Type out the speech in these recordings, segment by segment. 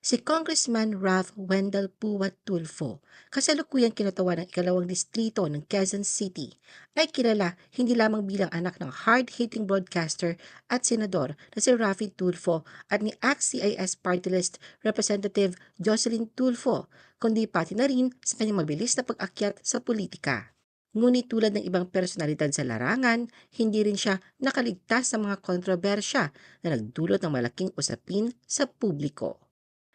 Si Congressman Ralph Wendell Puwat Tulfo, kasalukuyang kinatawa ng ikalawang distrito ng Quezon City, ay kilala hindi lamang bilang anak ng hard-hitting broadcaster at senador na si Raffy Tulfo at ni ACT-CIS Party List Representative Jocelyn Tulfo, kundi pati na rin sa kanyang mabilis na pag-akyat sa politika. Ngunit tulad ng ibang personalidad sa larangan, hindi rin siya nakaligtas sa mga kontrobersya na nagdulot ng malaking usapin sa publiko.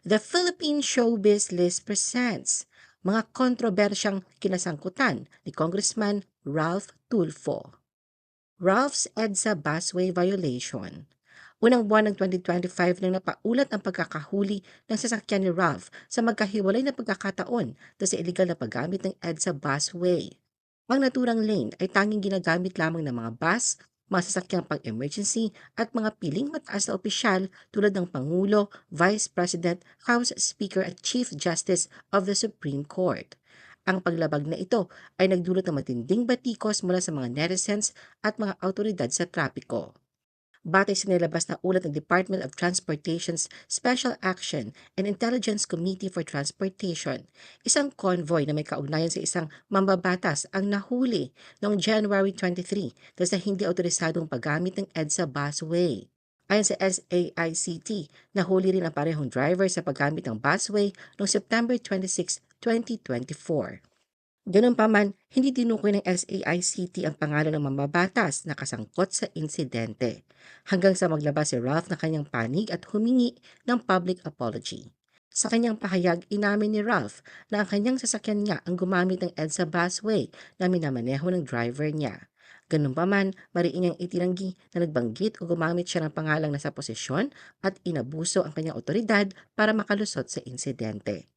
The Philippine Showbiz List presents mga kontrobersyang kinasangkutan ni Congressman Ralph Tulfo. Ralph's EDSA busway violation. Unang buwan ng 2025 nang napaulat ang pagkakahuli ng sasakyan ni Ralph sa magkahiwalay na pagkakataon dahil sa illegal na paggamit ng EDSA busway. Ang naturang lane ay tanging ginagamit lamang ng mga bus, mga sasakyang pang-emergency at mga piling mataas na opisyal tulad ng Pangulo, Vice President, House Speaker at Chief Justice of the Supreme Court. Ang paglabag na ito ay nagdulot ng matinding batikos mula sa mga netizens at mga autoridad sa trapiko. Batay sa nilabas na ulat ng Department of Transportation's Special Action and Intelligence Committee for Transportation, isang convoy na may kaugnayan sa isang mambabatas ang nahuli noong January 23 dahil sa hindi autorisadong paggamit ng EDSA busway. Ayon sa SAICT, nahuli rin ang parehong driver sa paggamit ng busway noong September 26, 2024. Ganun pa man, hindi tinukoy ng SAICT ang pangalan ng mambabatas na kasangkot sa insidente, hanggang sa maglabas si Ralph na kanyang panig at humingi ng public apology. Sa kanyang pahayag, inamin ni Ralph na ang kanyang sasakyan niya ang gumamit ng EDSA busway na minamaneho ng driver niya. Ganun pa man, mariin niyang itinanggi na nagbanggit o gumamit siya ng pangalang nasa posisyon at inabuso ang kanyang otoridad para makalusot sa insidente.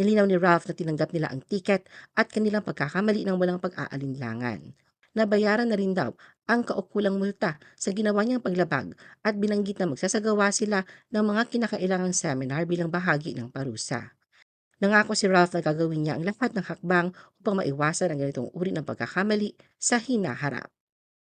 Nilinaw ni Ralph na tinanggap nila ang tiket at kanilang pagkakamali ng walang pag-aalinlangan. Nabayaran na rin daw ang kaukulang multa sa ginawa niyang paglabag at binanggit na magsasagawa sila ng mga kinakailangang seminar bilang bahagi ng parusa. Nangako si Ralph na gagawin niya ang lahat ng hakbang upang maiwasan ang ganitong uri ng pagkakamali sa hinaharap.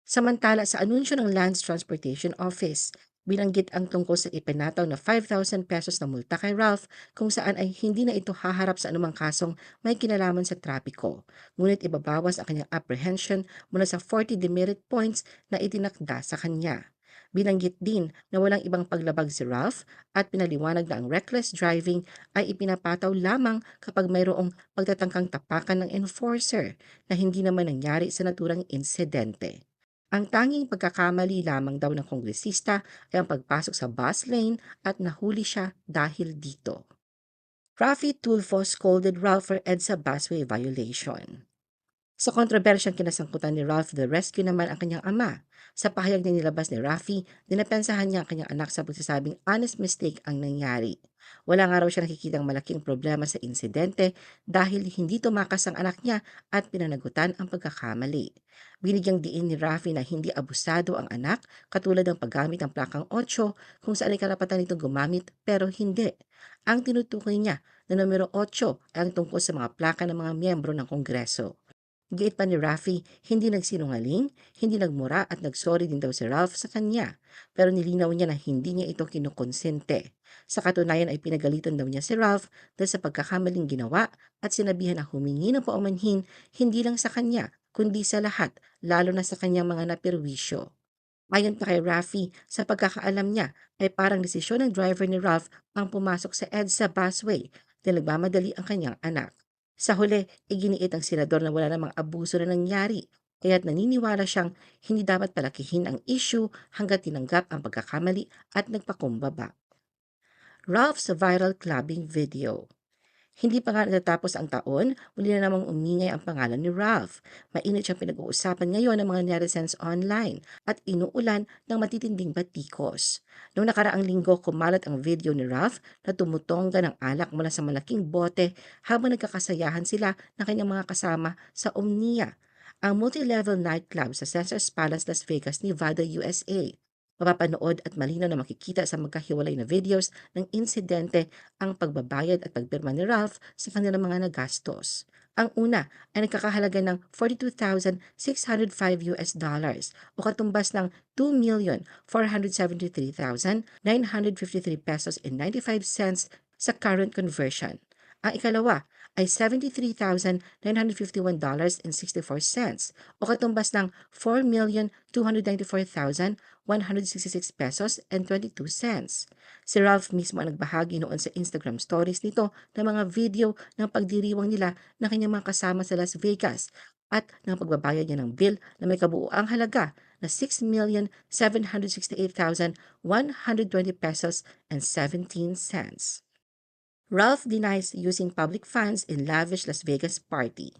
Samantala sa anunsyo ng Lands Transportation Office, Binanggit ang tungkol sa ipinataw na 5,000 pesos na multa kay Ralph kung saan ay hindi na ito haharap sa anumang kasong may kinalaman sa trapiko. Ngunit ibabawas ang kanyang apprehension mula sa 40 demerit points na itinakda sa kanya. Binanggit din na walang ibang paglabag si Ralph at pinaliwanag na ang reckless driving ay ipinapataw lamang kapag mayroong pagtatangkang tapakan ng enforcer na hindi naman nangyari sa naturang insidente. Ang tanging pagkakamali lamang daw ng kongresista ay ang pagpasok sa bus lane at nahuli siya dahil dito. Rafi Tulfo scolded Ralph for EDSA busway violation. Sa kontrobersyang kinasangkutan ni Ralph the Rescue naman ang kanyang ama. Sa pahayag na nilabas ni Rafi, dinapensahan niya ang kanyang anak sa pagsasabing honest mistake ang nangyari. Wala nga raw siya nakikitang malaking problema sa insidente dahil hindi tumakas ang anak niya at pinanagutan ang pagkakamali. Binigyang diin ni Rafi na hindi abusado ang anak katulad ng paggamit ng plakang 8 kung saan ay karapatan nitong gumamit pero hindi. Ang tinutukoy niya na numero 8 ay ang tungkol sa mga plaka ng mga miyembro ng Kongreso. Giit pa ni Rafi, hindi nagsinungaling, hindi nagmura at nagsorry din daw si Ralph sa kanya. Pero nilinaw niya na hindi niya ito kinukonsente. Sa katunayan ay pinagalitan daw niya si Ralph dahil sa pagkakamaling ginawa at sinabihan na humingi ng paumanhin hindi lang sa kanya kundi sa lahat, lalo na sa kanyang mga napirwisyo. Ayon pa kay Rafi, sa pagkakaalam niya ay parang desisyon ng driver ni Ralph ang pumasok sa EDSA busway dahil nagmamadali ang kanyang anak. Sa huli, iginiit ang senador na wala namang abuso na nangyari, kaya't naniniwala siyang hindi dapat palakihin ang issue hanggat tinanggap ang pagkakamali at nagpakumbaba. Ralph's viral clubbing video hindi pa nga natatapos ang taon, muli na namang umingay ang pangalan ni Ralph. Mainit siyang pinag-uusapan ngayon ng mga netizens online at inuulan ng matitinding batikos. Noong nakaraang linggo, kumalat ang video ni Ralph na tumutongga ng alak mula sa malaking bote habang nagkakasayahan sila ng kanyang mga kasama sa Omnia, ang multi-level nightclub sa Caesars Palace, Las Vegas, Nevada, USA. Mapapanood at malinaw na makikita sa magkahiwalay na videos ng insidente ang pagbabayad at pagpirma ni Ralph sa kanilang mga nagastos. Ang una ay nagkakahalaga ng 42,605 US dollars o katumbas ng 2,473,953 pesos and 95 cents sa current conversion. Ang ikalawa ay $73,951.64 o katumbas ng 4,294,166 pesos and 22 cents. Si Ralph mismo ang nagbahagi noon sa Instagram stories nito ng mga video ng pagdiriwang nila ng kanyang mga kasama sa Las Vegas at ng pagbabayad niya ng bill na may kabuuang halaga na 6,768,120 pesos and 17 cents. Ralph denies using public funds in lavish Las Vegas party.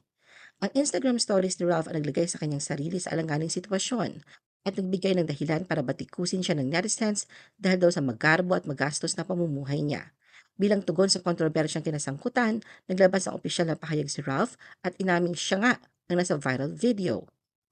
Ang Instagram stories ni Ralph ang naglagay sa kanyang sarili sa alanganing sitwasyon at nagbigay ng dahilan para batikusin siya ng netizens dahil daw sa magarbo at magastos na pamumuhay niya. Bilang tugon sa kontrobersyang kinasangkutan, naglabas ang opisyal na pahayag si Ralph at inaming siya nga ang nasa viral video.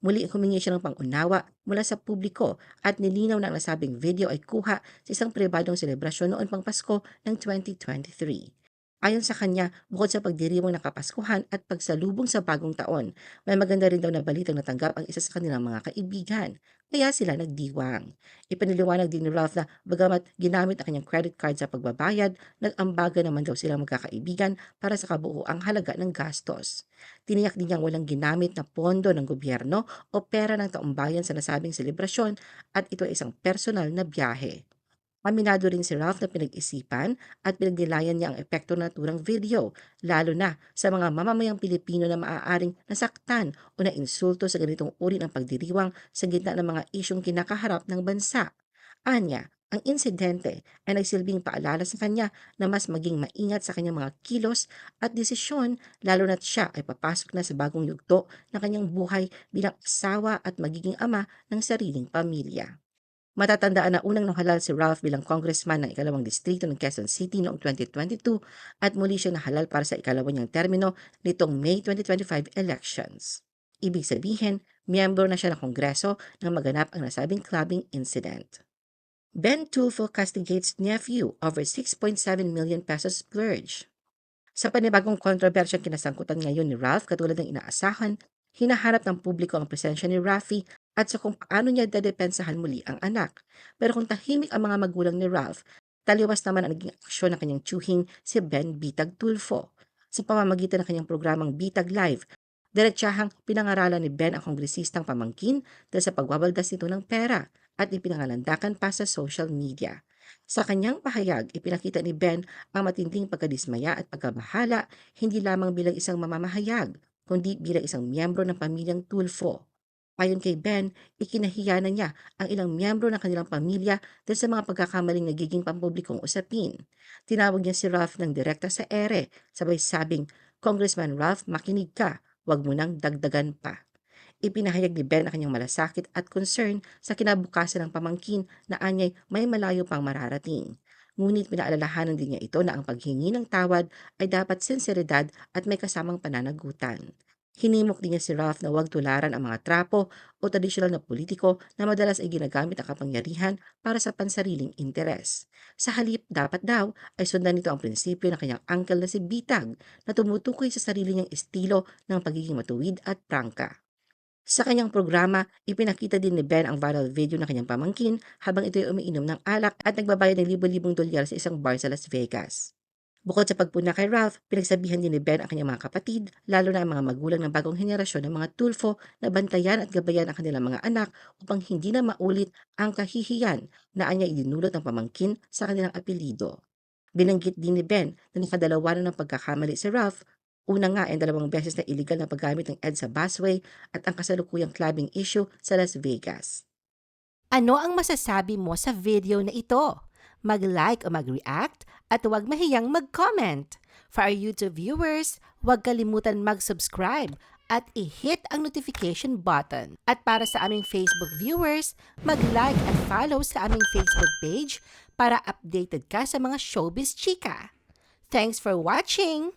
Muli humingi siya ng pangunawa mula sa publiko at nilinaw na ang nasabing video ay kuha sa isang pribadong selebrasyon noon pang Pasko ng 2023. Ayon sa kanya, bukod sa pagdiriwang ng Kapaskuhan at pagsalubong sa bagong taon, may maganda rin daw na balitang natanggap ang isa sa kanilang mga kaibigan. Kaya sila nagdiwang. Ipiniliwanag din ni Ralph na bagamat ginamit ang kanyang credit card sa pagbabayad, nag-ambaga naman daw silang magkakaibigan para sa kabuuang halaga ng gastos. Tiniyak din niyang walang ginamit na pondo ng gobyerno o pera ng taumbayan sa nasabing selebrasyon at ito ay isang personal na biyahe. Aminado rin si Ralph na pinag-isipan at pinagnilayan niya ang epekto ng naturang video, lalo na sa mga mamamayang Pilipino na maaaring nasaktan o nainsulto sa ganitong uri ng pagdiriwang sa gitna ng mga isyong kinakaharap ng bansa. Anya, ang insidente ay nagsilbing paalala sa kanya na mas maging maingat sa kanyang mga kilos at desisyon lalo na't siya ay papasok na sa bagong yugto ng kanyang buhay bilang asawa at magiging ama ng sariling pamilya. Matatandaan na unang nahalal si Ralph bilang congressman ng ikalawang distrito ng Quezon City noong 2022 at muli siyang nahalal para sa ikalawa niyang termino nitong May 2025 elections. Ibig sabihin, miyembro na siya ng Kongreso nang maganap ang nasabing clubbing incident. Ben Tulfo castigates nephew over 6.7 million pesos splurge. Sa panibagong kontrobersyang kinasangkutan ngayon ni Ralph katulad ng inaasahan, hinaharap ng publiko ang presensya ni Rafi at sa kung paano niya dadepensahan muli ang anak. Pero kung tahimik ang mga magulang ni Ralph, taliwas naman ang naging aksyon ng kanyang tsuhing si Ben Bitag Tulfo. Sa pamamagitan ng kanyang programang Bitag Live, diretsahang pinangaralan ni Ben ang kongresistang pamangkin dahil sa pagwabaldas nito ng pera at ipinangalandakan pa sa social media. Sa kanyang pahayag, ipinakita ni Ben ang matinding pagkadismaya at pagkabahala hindi lamang bilang isang mamamahayag, kundi bilang isang miyembro ng pamilyang Tulfo. Ayon kay Ben, ikinahiya na niya ang ilang miyembro ng kanilang pamilya dahil sa mga pagkakamaling nagiging pampublikong usapin. Tinawag niya si Ralph ng direkta sa ere, sabay sabing, Congressman Ralph, makinig ka, wag mo nang dagdagan pa. Ipinahayag ni Ben ang kanyang malasakit at concern sa kinabukasan ng pamangkin na anyay may malayo pang mararating. Ngunit pinaalalahanan din niya ito na ang paghingi ng tawad ay dapat sinseridad at may kasamang pananagutan. Hinimok din niya si Ralph na huwag tularan ang mga trapo o tradisyonal na politiko na madalas ay ginagamit ang kapangyarihan para sa pansariling interes. Sa halip, dapat daw ay sundan nito ang prinsipyo ng kanyang uncle na si Bitag na tumutukoy sa sarili niyang estilo ng pagiging matuwid at prangka. Sa kanyang programa, ipinakita din ni Ben ang viral video ng kanyang pamangkin habang ito'y umiinom ng alak at nagbabayad ng libo-libong dolyar sa isang bar sa Las Vegas. Bukod sa pagpuna kay Ralph, pinagsabihan din ni Ben ang kanyang mga kapatid, lalo na ang mga magulang ng bagong henerasyon ng mga tulfo na bantayan at gabayan ang kanilang mga anak upang hindi na maulit ang kahihiyan na anya idinulot ng pamangkin sa kanilang apelido. Binanggit din ni Ben na nakadalawa na ng pagkakamali si Ralph Una nga ay dalawang beses na illegal na paggamit ng EDSA busway at ang kasalukuyang clubbing issue sa Las Vegas. Ano ang masasabi mo sa video na ito? Mag-like o mag-react at huwag mahiyang mag-comment. For our YouTube viewers, huwag kalimutan mag-subscribe at i-hit ang notification button. At para sa aming Facebook viewers, mag-like at follow sa aming Facebook page para updated ka sa mga showbiz chika. Thanks for watching!